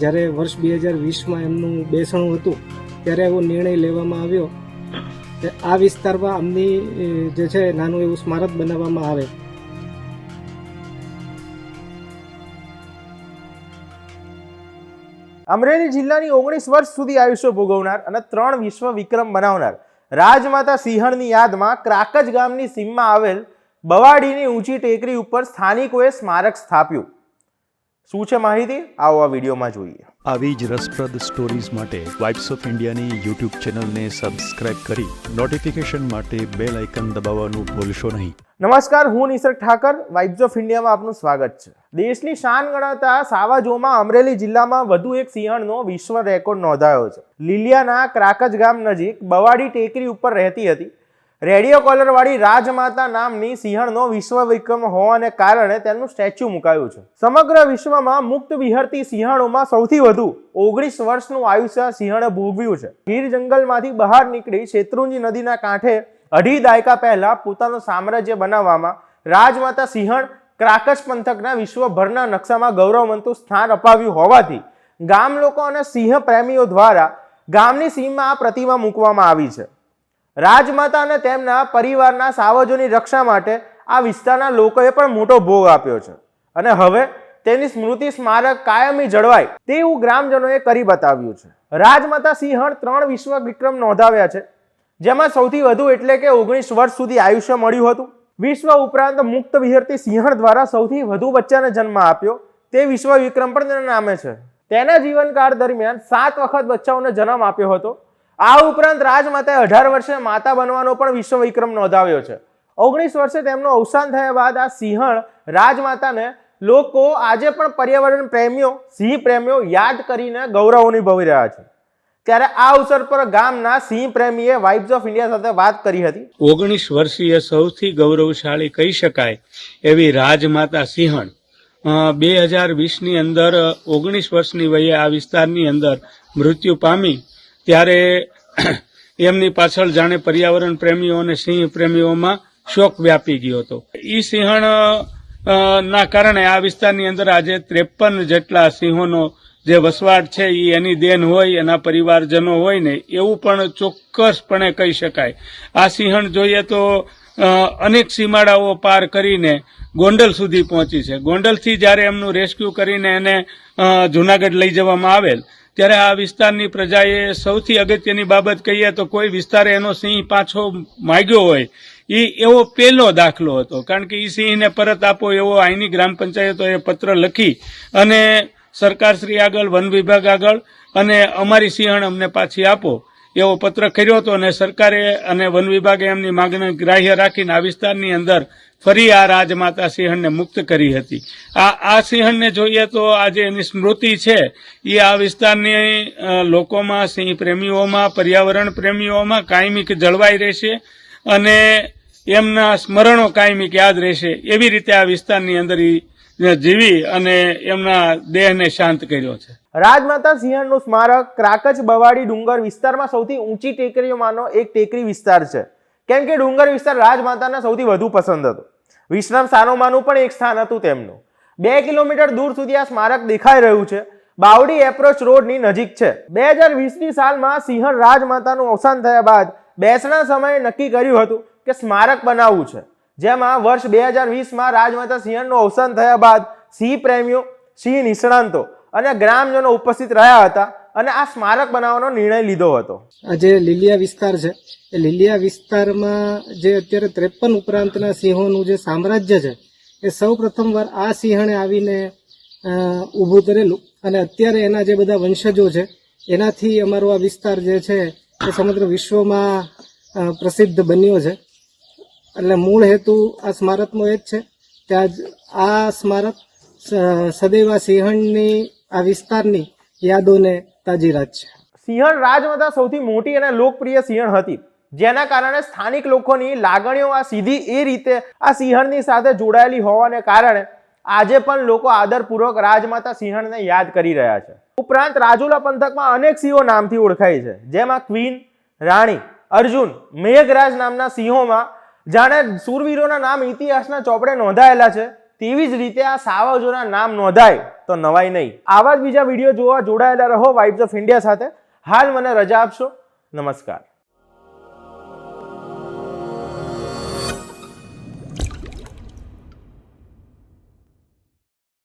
જ્યારે વર્ષ બે હજાર વીસમાં એમનું બેસણું હતું, ત્યારે એવો નિર્ણય લેવામાં આવ્યો કે આ વિસ્તારમાં આમની જે છે, નાનું એવું સ્મારક બનાવવામાં આવે. અમરેલી જિલ્લાની ઓગણીસ વર્ષ સુધી આયુષ્ય ભોગવનાર અને ત્રણ વિશ્વ વિક્રમ બનાવનાર રાજમાતા સિંહણની યાદમાં ક્રાકજ ગામની સીમમાં આવેલ બવાડીની ઊંચી ટેકરી ઉપર સ્થાનિકોએ સ્મારક સ્થાપ્યું. શું છે માહિતી? આવો આ વિડીયોમાં જોઈએ. આવી જ રસપ્રદ સ્ટોરીઝ માટે વાઇબ્સ ઓફ ઇન્ડિયાની યુટ્યુબ ચેનલને સબસ્ક્રાઇબ કરી નોટિફિકેશન માટે બેલ આઇકન દબાવવાનું ભૂલશો નહીં. નમસ્કાર હું નિસર્ગ ઠાકર. વાઇબ્સ ઓફ ઇન્ડિયામાં આપનું સ્વાગત છે. દેશની શાન ગણાતા સાવાજોમાં અમરેલી જિલ્લામાં વધુ એક સિંહણનો વિશ્વ રેકોર્ડ નોંધાયો છે. લીલિયાના ક્રાકજ ગામ નજીક બવાડી ટેકરી ઉપર રહેતી હતી. રેડિયો કોલરવાળી રાજમાતા નામની સિંહણનો વિશ્વ વિક્રમ હોવાને કારણે તેનું સ્ટેચ્યુ મુકાયું છે. સમગ્ર વિશ્વમાં મુક્ત વિહરતી સિંહણોમાં સૌથી વધુ ઓગણીસ વર્ષનું આયુષ્ય સિંહણે ભોગવ્યું છે. ગીર જંગલમાંથી બહાર નીકળી શેત્રુંજી નદીના કાંઠે અઢી દાયકા પહેલા પોતાનું સામ્રાજ્ય બનાવવામાં રાજમાતા સિંહણ ક્રાકશ પંથકના વિશ્વભરના નકશામાં ગૌરવવંતું સ્થાન અપાવ્યું હોવાથી ગામ લોકો અને સિંહ પ્રેમીઓ દ્વારા ગામની સીમમાં આ પ્રતિમા મૂકવામાં આવી છે. રાજમાતા અને તેમના પરિવારના સાવજોની રક્ષા માટે આ વિસ્તારના લોકોએ પણ મોટો ભોગ આપ્યો છે. અને હવે તેની સ્મૃતિ સ્મારક કાયમી જળવાય તેવું ગ્રામજનોએ કરી બતાવ્યું છે. રાજમાતા સિંહણ ત્રણ વિશ્વ વિક્રમ નોંધાવ્યા છે, જેમાં સૌથી વધુ એટલે કે ઓગણીસ વર્ષ સુધી આયુષ્ય મળ્યું હતું. વિશ્વ ઉપરાંત મુક્ત વિહરતી સિંહણ દ્વારા સૌથી વધુ બચ્ચાને જન્મ આપ્યો. તે વિશ્વ વિક્રમ પણ તેના નામે છે. તેના જીવનકાળ દરમિયાન સાત વખત બચ્ચાઓને જન્મ આપ્યો હતો. આ ઉપરાંત રાજમાતાએ અઢાર વર્ષે માતા બનવાનો પણ વિશ્વ વિક્રમ નોંધાવ્યો છે. ઓગણીસ વર્ષે તેમનું અવસાન થયા બાદ આ સિંહણ રાજમાતાને લોકો આજે પણ પર્યાવરણ પ્રેમીઓ, સિંહ પ્રેમીઓ યાદ કરીને ગૌરવ અનુભવી રહ્યા છે. ત્યારે આ અવસર પર ગામના સિંહ પ્રેમીએ વાઇબ્સ ઓફ ઇન્ડિયા સાથે વાત કરી હતી. ઓગણીસ વર્ષીય સૌથી ગૌરવશાળી કહી શકાય એવી રાજમાતા સિંહણ બે હજાર વીસની અંદર, ઓગણીસ વર્ષની વયે આ વિસ્તારની અંદર મૃત્યુ પામી ત્યારે એમની પાછળ જાણે પર્યાવરણ પ્રેમીઓ અને સિંહ પ્રેમીઓમાં શોક વ્યાપી ગયો હતો. ઈ સિંહણ ના કારણે આ વિસ્તારની અંદર આજે ત્રેપન જેટલા સિંહોનો જે વસવાટ છે એ એની દેન હોય, એના પરિવારજનો હોય ને એવું પણ ચોક્કસપણે કહી શકાય. આ સિંહણ જોઈએ તો અનેક સીમાડાઓ પાર કરીને ગોંડલ સુધી પહોંચી છે. ગોંડલથી જ્યારે એમનું રેસ્ક્યુ કરીને એને જૂનાગઢ લઈ જવામાં આવેલ, ત્યારે આ વિસ્તારની પ્રજાએ સૌથી અગત્યની બાબત કહીએ તો કોઈ વિસ્તારે એનો સિંહ પાછો માગ્યો હોય એ એવો પહેલો દાખલો હતો. કારણ કે એ સિંહને પરત આપો એવો અહીંની ગ્રામ પંચાયતોએ પત્ર લખી અને સરકારશ્રી આગળ, વન વિભાગ આગળ અને અમારી સિંહણ અમને પાછી આપો. એવો પત્ર કર્યો હતો અને સરકારે અને વન વિભાગે એમની માગણી ગ્રાહ્ય રાખીને આ વિસ્તારની અંદર ફરી આ રાજમાતા સિંહણને મુક્ત કરી હતી. આ આ સિંહણને જોઈએ તો આજે એની સ્મૃતિ છે, એ આ વિસ્તારની લોકોમાં, સિંહ પ્રેમીઓમાં, પર્યાવરણ પ્રેમીઓમાં કાયમિક જળવાઈ રહેશે અને એમના સ્મરણો કાયમિક યાદ રહેશે એવી રીતે આ વિસ્તારની અંદર ઈ જીવી અને એમના દેહને શાંત કર્યો છે. રાજમાતા સિંહણનું સ્મારક ક્રાકચ બવાડી ડુંગર વિસ્તારમાં સૌથી ઊંચી ટેકરીઓમાંનો એક ટેકરી વિસ્તાર છે. કેમ કે ડુંગર વિસ્તાર રાજમાતાના સૌથી વધુ પસંદ હતો. વિશ્રામ સ્થાનોમાંનું પણ એક સ્થાન હતું તેમનું. બે કિલોમીટર દૂર સુધી આ સ્મારક દેખાઈ રહ્યું છે. બાવડી એપ્રોચ રોડની નજીક છે. બે હજાર વીસની સાલમાં સિંહણ રાજમાતાનું અવસાન થયા બાદ બેસણા સમયે નક્કી કર્યું હતું કે સ્મારક બનાવવું છે. જેમાં વર્ષ બે હજાર વીસમાં રાજમાતા સિંહણનું અવસાન થયા બાદ સિંહ પ્રેમીઓ, સિંહ નિષ્ણાંતો અને ગ્રામજનો ઉપસ્થિત રહ્યા હતા અને આ સ્મારક બનાવવાનો નિર્ણય લીધો હતો. આ જે લીલિયા વિસ્તાર છે, એ લીલિયા વિસ્તારમાં જે અત્યારે ત્રેપન ઉપરાંતના સિંહોનું જે સામ્રાજ્ય છે, એ સૌ પ્રથમવાર આ સિંહણે આવીને ઊભું કરેલું અને અત્યારે એના જે બધા વંશજો છે, એનાથી અમારો આ વિસ્તાર જે છે, એ સમગ્ર વિશ્વમાં પ્રસિદ્ધ બન્યો છે. એટલે મૂળ હેતુ આ સ્મારકનો એ જ છે કે આજ આ સ્મારક સદૈવા સિંહણની, આ વિસ્તારની યાદોને તાજી રાખશે સિંહણ રાજમાતા સૌથી મોટી અને લોકપ્રિય સિંહણ હતી, જેના કારણે સ્થાનિક લોકોની લાગણીઓ આ સીધી એ રીતે આ સિંહણની સાથે જોડાયેલી હોવાને કારણે આજે પણ લોકો આદરપૂર્વક રાજમાતા સિંહણને યાદ કરી રહ્યા છે. ઉપરાંત રાજુલા પંથકમાં અનેક સિંહો નામથી ઓળખાય છે, જેમાં ક્વીન, રાણી, અર્જુન, મેઘરાજ નામના સિંહોમાં જાણે સૂરવીરોના નામ ઇતિહાસના ચોપડે નોંધાયેલા છે, તેવી જ રીતે આ સાવજોના નામ નોંધાય તો નવાય નહીં. આવા જ બીજા વીડિયો જોવા જોડાયેલા રહો વાઇબ્સ ઓફ ઇન્ડિયા સાથે. હાલ મને રજા આપશો. નમસ્કાર.